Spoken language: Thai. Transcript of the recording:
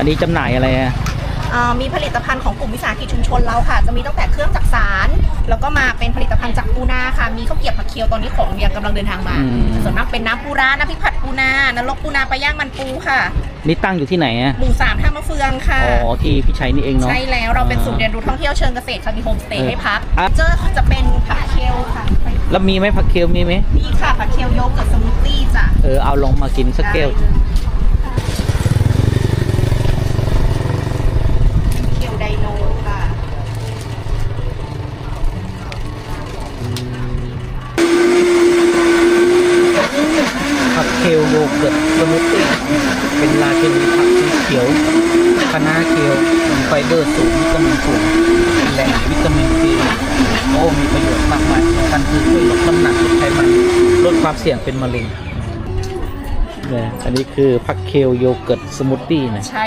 อันนี้จำหน่ายอะไรอะเอ่อมีผลิตภัณฑ์ของกลุ่มวิสาหกิจชุมชนเราค่ะ จะมีตั้งแต่เครื่องจักสารแล้วก็มาเป็นผลิตภัณฑ์จากปูนาค่ะ มีข้าวเกรี๊ยวผักเคียวตอนนี้ของยังกำลังเดินทางมา อืมส่วนมากเป็นน้ำปูร้าน้ำพริกผัดปูนานรกปูนาปลาย่างมันปูค่ะนี่ตั้งอยู่ที่ไหนอะหมู่สามท่ามะเฟืองค่ะ อ๋อที่พี่ชัยนี่เองเนาะ ใช่แล้วเราเป็นศูนย์เรียนรู้ท่องเที่ยวเชิงเกษตรค่ะมีโฮมสเตย์ให้พักอะ เจอจะเป็นผักเคียวค่ะแล้วมีไหมผักเคียวมีไหมนี่ค่ะผักเคียวโยเกิร์ตสมูทตี้จ้ะเออเอาลงมากินสักแก้ว ได้เลยเคียวไดโนค่ะ ผักเคลโยเกิร์ตสมูทตี้เป็นลาเทนผักสีเขียวคะน้าเขียวมีไฟเบอร์สูงวิตามินสูงแหล่งวิตามินซีโอ้มีประโยชน์มากมายกันคือช่วยลดน้ำหนักลดไขมันลดความเสี่ยงเป็นมะเร็งเนี่ยอันนี้คือผักเคลโยเกิร์ตสมูทตี้นะใช่